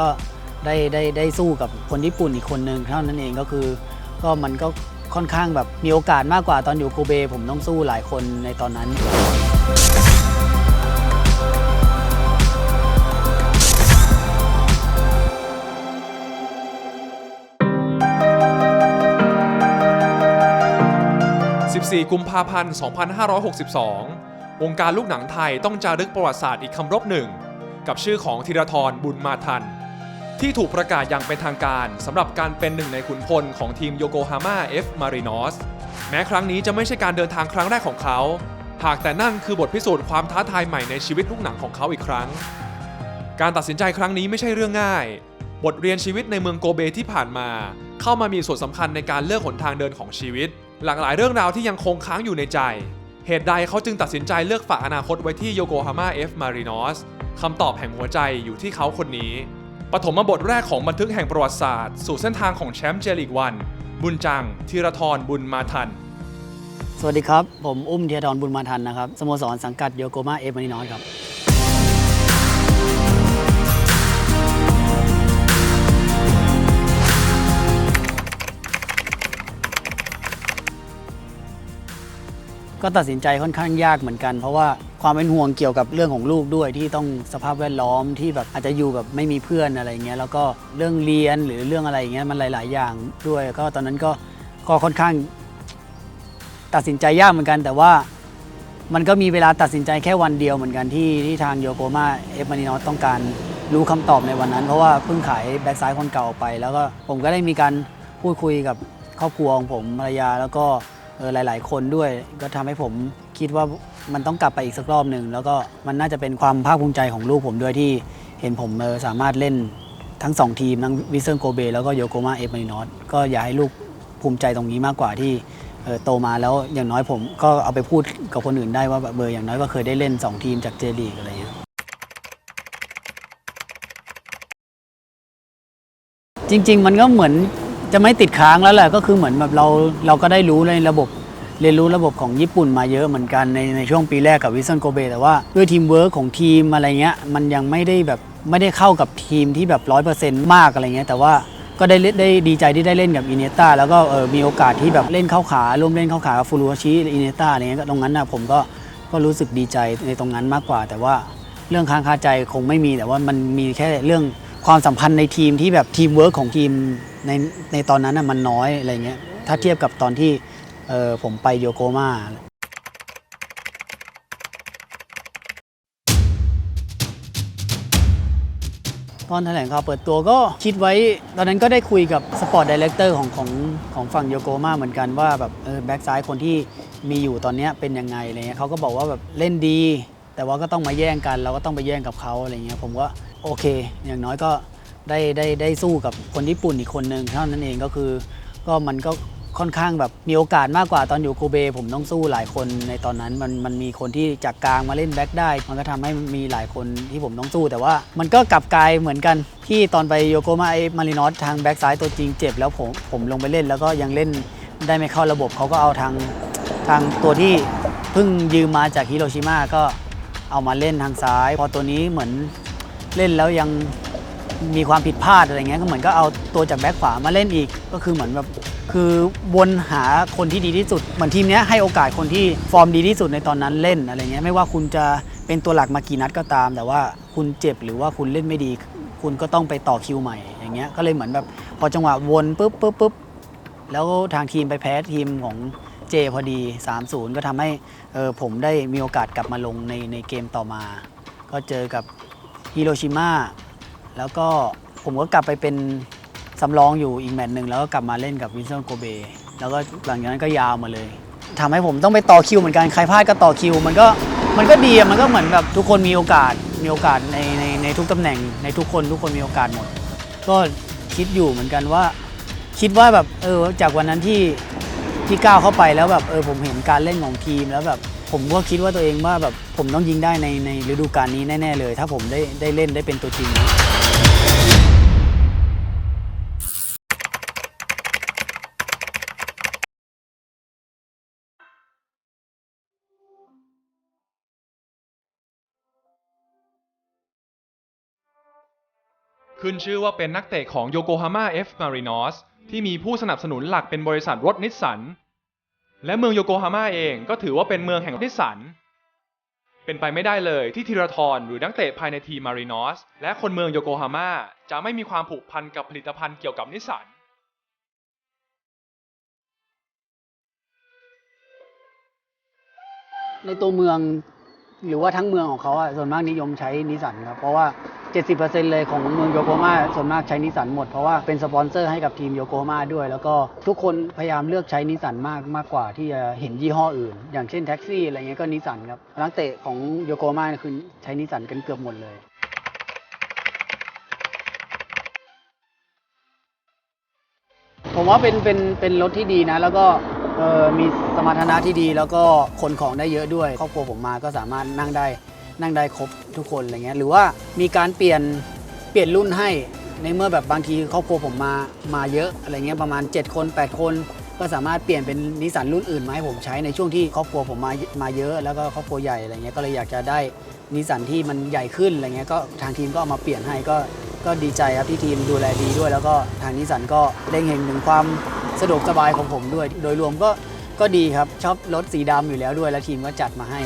ก็ได้ได้ได้สู้กับคนญี่ปุ่นอีกคนนึงเท่านั้นเองก็คือ ก็มันก็ค่อนข้างแบบมีโอกาสมากกว่าตอนอยู่โกเบ ผมต้องสู้หลายคนในตอนนั้น 14 กุมภาพันธ์ 2562 วงการลูกหนังไทยต้องจารึกประวัติศาสตร์อีกคำรบหนึ่ง กับชื่อของธีรทรบุญมาทัน ที่ถูกประกาศอย่างเป็นทางการสำหรับการเป็นหนึ่งในขุนพลของทีมโยโกฮาม่าเอฟมารินอสแม้ครั้งนี้จะไม่ใช่การเดินทางครั้งแรกของเขา หากแต่นั่นคือบทพิสูจน์ความท้าทายใหม่ในชีวิตลูกหนังของเขาอีกครั้ง การตัดสินใจครั้งนี้ไม่ใช่เรื่องง่าย บทเรียนชีวิตในเมืองโกเบที่ผ่านมา เข้ามามีส่วนสำคัญในการเลือกหนทางเดินของชีวิต หลากหลายเรื่องราวที่ยังคงค้างอยู่ในใจ เหตุใดเขาจึงตัดสินใจเลือกฝากอนาคตไว้ที่โยโกฮาม่าเอฟมารินอสคำตอบแห่งหัวใจอยู่ที่เขาคนนี้ ปฐมบทแรกของบันทึกแห่งประวัติศาสตร์ สู่เส้นทางของแชมป์เจลีกวัน บุญจังธีรทรบุญมาทัน สวัสดีครับ ผมอุ้มเทียดรบุญมาทันนะครับ สโมสรสังกัดโยโกมาเอฟมารินอสครับ ก็ตัดสินใจค่อนข้างยากเหมือนกัน เพราะว่า ความเป็นห่วงเกี่ยวกับเรื่องของลูกด้วยที่ต้องสภาพแวดล้อมที่แบบอาจจะอยู่แบบไม่มีเพื่อนอะไรเงี้ยแล้วก็เรื่องเรียนหรือเรื่องอะไรเงี้ยมันหลาย ๆ อย่างด้วย ก็ตอนนั้นก็ก็ค่อนข้าง ตัดสินใจยากเหมือนกัน แต่ว่ามันก็มีเวลาตัดสินใจแค่วันเดียวเหมือนกันที่ที่ทางโยโกมาเอฟมารินอสต้องการรู้คำตอบในวันนั้น เพราะว่าเพิ่งขายแบ็กซ้ายคนเก่าไป แล้วก็ผมก็ได้มีการพูดคุยกับครอบครัวของผมภรรยาแล้วก็หลาย ๆ คนด้วย ก็ทำให้ผมคิดว่า มันต้องกลับไปอีกสักรอบหนึ่งแล้วก็มันน่าจะเป็นความภาคภูมิใจของลูกผมด้วยที่เห็นผมสามารถเล่นทั้งสองทีมทั้งวิเซอร์โกเบแล้วก็โยโกมาเอฟมารินอสก็อยากให้ลูกภูมิใจตรงนี้มากกว่าที่โตมาแล้วอย่างน้อยผมก็เอาไปพูดกับคนอื่นได้ว่าเบอร์อย่างน้อยก็เคยได้เล่น 2 ทีมจากเจลีกอะไรเงี้ยจริง ๆ มันก็เหมือนจะไม่ติดค้างแล้วแหละก็คือเหมือนแบบเราเราก็ได้รู้ในระบบ เรียนรู้ระบบของญี่ปุ่นมาเยอะเหมือนกันในในช่วงปีแรกกับวิสันโกเบแต่ว่าด้วยทีมเวิร์กของทีมอะไรเงี้ยมันยังไม่ได้แบบไม่ได้เข้ากับทีมที่แบบร้อยเปอร์เซ็นต์มากอะไรเงี้ยแต่ว่าก็ได้เล่นได้ดีใจที่ได้เล่นกับอินเนต้าแล้วก็เออมีโอกาสที่แบบเล่นเข้าขาร่วมเล่นเข้าขากับฟูรุชิอินเนต้าอะไรเงี้ยตรงนั้นนะผมก็ก็รู้สึกดีใจในตรงนั้นมากกว่า แต่ว่าเรื่องค้างคาใจคงไม่มีแต่ว่ามันมีแค่เรื่องความสัมพันธ์ในทีมที่แบบทีมเวิร์กของทีมในในตอนนั้นน่ะมันน้อยอะไรเงี้ยถ้าเทียบกับตอนที่ เออผมไปโยโกมาตอนแถลงข่าวเปิดตัวก็คิดไว้ ตอนนั้นก็ได้คุยกับสปอร์ตดีเลกเตอร์ของของของฝั่งโยโกมาเหมือนกันว่าแบบเออแบ็กซ้ายคนที่มีอยู่ตอนนี้เป็นยังไงอะไรเงี้ยเขาก็บอกว่าแบบเล่นดี แต่ว่าก็ต้องมาแย่งกัน เราก็ต้องไปแย่งกับเขาอะไรเงี้ยผมก็โอเค อย่างน้อยก็ได้ได้ได้สู้กับคนญี่ปุ่นอีกคนนึงเท่านั้นเองก็คือ ก็มันก็ ค่อนข้างแบบมีโอกาสมากกว่าตอนอยู่โกเบ ผมต้องสู้หลายคนในตอนนั้นมันมันมีคนที่จากกลางมาเล่นแบ็คได้ มันก็ทำให้มีหลายคนที่ผมต้องสู้ แต่ว่ามันก็กลับกลายเหมือนกันที่ตอนไปโยโกมาไอมารินอสทางแบ็คซ้ายตัวจริงเจ็บแล้วผมผมลงไปเล่นแล้วก็ยังเล่นได้ไม่เข้าระบบเขาก็เอาทางทางตัวที่เพิ่งยืมมาจากฮิโรชิมาก็เอามาเล่นทางซ้าย พอตัวนี้เหมือนเล่นแล้วยัง มีความผิดพลาดอะไรเงี้ยก็เหมือนก็เอาตัวจากแบ็คขวามาเล่นอีก ก็คือเหมือนแบบคือวนหาคนที่ดีที่สุด เหมือนทีมนี้ให้โอกาสคนที่ฟอร์มดีที่สุดในตอนนั้นเล่นอะไรเงี้ยไม่ว่าคุณจะเป็นตัวหลักมากี่นัดก็ตาม แต่ว่าคุณเจ็บหรือว่าคุณเล่นไม่ดี คุณก็ต้องไปต่อคิวใหม่อย่างเงี้ยก็เลยเหมือนแบบพอจังหวะวนปุ๊บปุ๊บปุ๊บแล้วทางทีมไปแพ้ทีมของเจพอดี 3-0 ก็ทำให้เออผมได้มีโอกาสกลับมาลงในในเกมต่อมา ก็เจอกับฮิโรชิมา แล้วก็ผมก็กลับไปเป็นสำรองอยู่อีกแมตช์หนึ่งแล้วก็กลับมาเล่นกับวินเซนต์โกเบแล้วก็หลังจากนั้นก็ยาวมาเลยทำให้ผมต้องไปต่อคิวเหมือนกันใครพลาดก็ต่อคิว มันก็มันก็ดีอะมันก็เหมือนแบบทุกคนมีโอกาสมีโอกาสในในในทุกตำแหน่ง ในทุกคนทุกคนมีโอกาสหมด ก็คิดอยู่เหมือนกันว่า คิดว่าแบบเออจากวันนั้นที่ที่ก้าวเข้าไปแล้วแบบเออผมเห็นการเล่นของทีมแล้วแบบ ผมก็คิดว่าตัวเองว่าแบบผมต้องยิงได้ในในฤดูกาลนี้แน่ ๆ เลย ถ้าผมได้ได้เล่นได้เป็นตัวจริง ขึ้นชื่อว่าเป็นนักเตะของโยโกฮาม่าเอฟมารินอสที่มีผู้สนับสนุนหลักเป็นบริษัทรถนิสสัน และเมืองโยโกฮาม่าเองก็ถือว่าเป็นเมืองแห่งนิสัน เป็นไปไม่ได้เลยที่ธีรทรหรือนักเตะภายในทีมมารินอส และคนเมืองโยโกฮาม่าจะไม่มีความผูกพันกับผลิตภัณฑ์เกี่ยวกับนิสัน ในตัวเมืองหรือว่าทั้งเมืองของเขาอะส่วนมากนิยมใช้นิสันครับ เพราะว่า 70%เลยของเมืองโยโกฮาม่าส่วนมากใช้นิสสันหมด เพราะว่าเป็นสปอนเซอร์ให้กับทีมโยโกฮาม่าด้วย แล้วก็ทุกคนพยายามเลือกใช้นิสสันมากมากกว่าที่จะเห็นยี่ห้ออื่น อย่างเช่นแท็กซี่อะไรเงี้ยก็นิสสันครับนักเตะของโยโกฮาม่าคือใช้นิสสันกันเกือบหมดเลยผมว่าเป็นเป็นเป็นรถที่ดีนะ แล้วก็มีสมรรถนะที่ดีแล้วก็ขนของได้เยอะด้วย ครอบครัวผมมาก็สามารถนั่งได้ นั่งได้ครบทุกคนอะไรเงี้ยหรือว่ามีการเปลี่ยนเปลี่ยนรุ่นให้ในเมื่อแบบบางทีครอบครัวผมมามาเยอะอะไรเงี้ยประมาณ 7 คน 8 คน ก็สามารถเปลี่ยนเป็นนิสสันรุ่นอื่นมาให้ผมใช้ในช่วงที่ครอบครัวผมมามาเยอะแล้วก็ครอบครัวใหญ่อะไรเงี้ยก็เลยอยากจะได้นิสสันที่มันใหญ่ขึ้นอะไรเงี้ยก็ทางทีมก็เอามาเปลี่ยนให้ก็ก็ดีใจครับที่ทีมดูแลดีด้วย แล้วก็ทางนิสสันก็เล็งเห็นถึงความสะดวกสบายของผมด้วย โดยรวมก็ก็ดีครับชอบรถสีดำอยู่แล้วด้วย แล้วทีมก็จัดมาให้